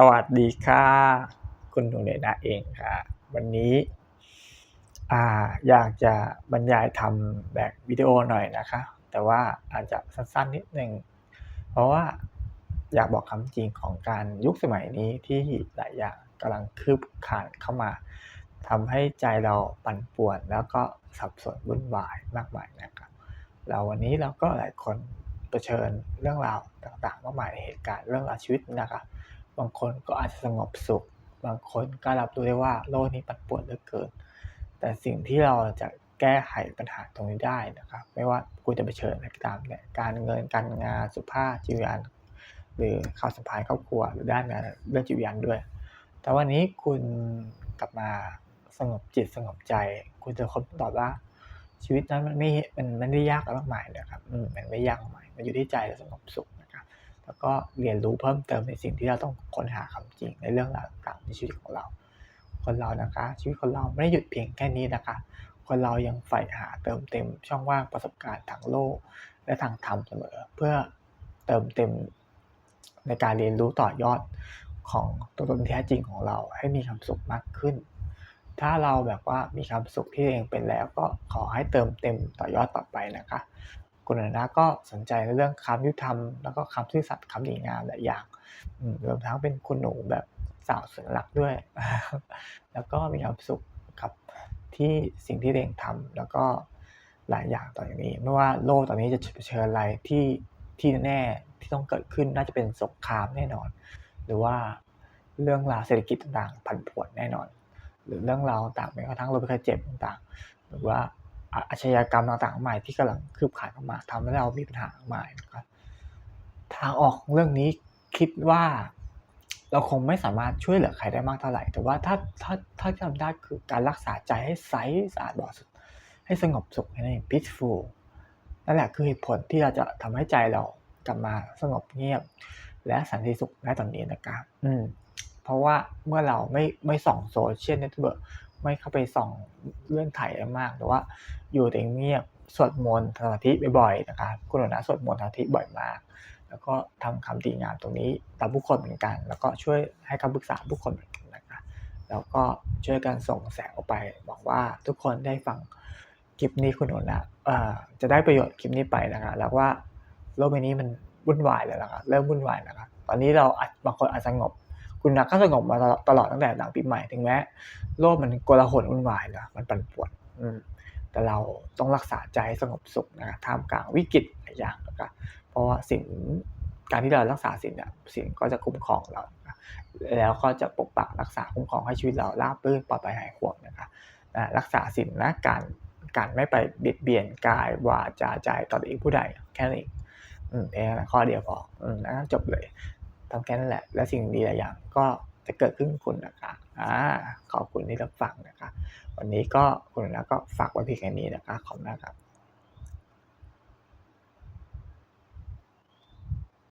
สวัสดีค่ะ คุณหนูเนดาเองค่ะ วันนี้อ่าอยากจะบรรยายทำแบบวิดีโอหน่อยนะคะ แต่ว่าอาจจะสั้นๆนิดหนึ่งเพราะว่าอยากบอกคำจริงของการยุคสมัยนี้ที่หลายอย่างกำลังคืบคลานเข้ามาทำให้ใจเราปั่นป่วน แล้วก็สับสนวุ่นวายมากมายนะครับเราวันนี้เราก็หลายคนเผชิญเรื่องราวต่างๆมากมายเหตุการณ์เรื่องราวชีวิตนะครับ บางคนก็อาจจะสงบสุข บางคนก็รับรู้ได้ว่าโลกนี้ปั่นป่วนเหลือเกิน แต่สิ่งที่เราจะแก้ไขปัญหาตรงนี้ได้นะครับ ไม่ว่าคุณจะเชิญอะไรก็ตามเนี่ยการเงินการงานสุขภาพจิตวิญญาณหรือข่าวสัมพันธ์ครอบครัวหรือด้านงานเรื่องจิตวิญญาณด้วย แต่วันนี้คุณกลับมาสงบจิตสงบใจ คุณจะค้นตอบว่าชีวิตนั้นมันไม่มันไม่ได้ยากอะไรมากมายนะครับอืมมันไม่ยากมากมายมันอยู่ที่ใจเราสงบสุข แล้วก็เรียนรู้เพิ่มเติมในสิ่งที่เราต้องค้นหาคำจริงในเรื่องราวต่างๆในชีวิตของเรา คนเรานะคะ ชีวิตคนเราไม่ได้หยุดเพียงแค่นี้นะคะ คนเรายังใฝ่หาเติมเต็มช่องว่างประสบการณ์ทางโลก และทางธรรมเสมอ เพื่อเติมเต็มในการเรียนรู้ต่อยอดของตัวตนแท้จริงของเราให้มีความสุขมากขึ้น ถ้าเราแบบว่ามีความสุขที่เองเป็นแล้วก็ขอให้เติมเต็มต่อยอดต่อไปนะคะ คุณอนะก็สนใจในเรื่องคำยุติธรรม แล้วก็คำซื่อสัตย์คำดีงามหลายอย่างรวมทั้งเป็นคุณหนูแบบสาวเสวยรักด้วย แล้วก็มีความสุขกับที่สิ่งที่เองทำแล้วก็หลายอย่างต่ออย่างนี้ ไม่ว่าโลกตอนนี้จะเผชิญอะไรที่ที่แน่ที่ต้องเกิดขึ้นน่าจะเป็นสงครามแน่นอน หรือว่าเรื่องราวเศรษฐกิจต่างๆผันผวนแน่นอน หรือเรื่องราวต่างๆแม้กระทั่งโรคภัยเจ็บต่าง ๆ หรือว่า อาชญากรรมต่างๆใหม่ที่กำลังคืบคลานเข้ามาทำให้เรามีปัญหาใหม่นะครับทางออกเรื่องนี้คิดว่าเราคงไม่สามารถช่วยเหลือใครได้มากเท่าไหร่ แต่ว่าถ้าถ้าถ้าทำได้คือการรักษาใจให้ใสสะอาดบริสุทธิ์ให้สงบสุขให้ peaceful นั่นแหละคือเหตุผลที่เราจะทำให้ใจเรากลับมาสงบเงียบ และสันติสุขได้ตอนนี้นะครับอืมเพราะว่าเมื่อเราไม่ไม่ส่องโซเชียลเน็ตเวิร์ก ไม่เข้าไปส่องเลื่อนไถ่มากหรือว่าอยู่แต่เงียบสวดมนต์สมาธิบ่อยๆนะครับคุณหนะสวดมนต์สมาธิบ่อยมาก แล้วก็ทำคำดีงามตรงนี้ต่อผู้คนเหมือนกัน แล้วก็ช่วยให้คำปรึกษาผู้คนเหมือนกันนะครับแล้วก็ช่วยกันส่งแสงออกไปบอกว่าทุกคนได้ฟังคลิปนี้คุณหนนะจะได้ประโยชน์คลิปนี้ไปนะครับแล้วว่าโลกใบนี้มันวุ่นวายแล้วนะครับเริ่มวุ่นวายนะครับตอนนี้เราบางคนอาจสงบ คุณนักก็สงบมาตลอดตั้งแต่หลังปีใหม่ถึงแม้โลกมันโกลาหลวุ่นวายนะมันปั่นป่วนแต่เราต้องรักษาใจใสงบสุขนะท่ามกลางวิกฤตหลายอย่างนะครับเพราะว่าสิ่งการที่เรารักษาสิ่งเนี่ยสิ่งก็จะคุ้มครองเรา แล้วก็จะปกปักรักษาคุ้มครองให้ชีวิตเราราบรื่นปลอดภัยหายห่วงนะครับรักษาสิ่งนะการการไม่ไปเบียดเบียนกายวาจาใจต่ออีกผู้ใดแค่นี้อืมแค่ข้อเดียวพออนะจบเลย ทำแค่นั้นแหละ และสิ่งดีหลายอย่างก็จะเกิดขึ้นคุณนะคะอ่าขอบคุณที่รับฟังนะคะ วันนี้ก็คุณนะก็ฝากไว้เพียงแค่นี้นะคะขอบคุณนะครับ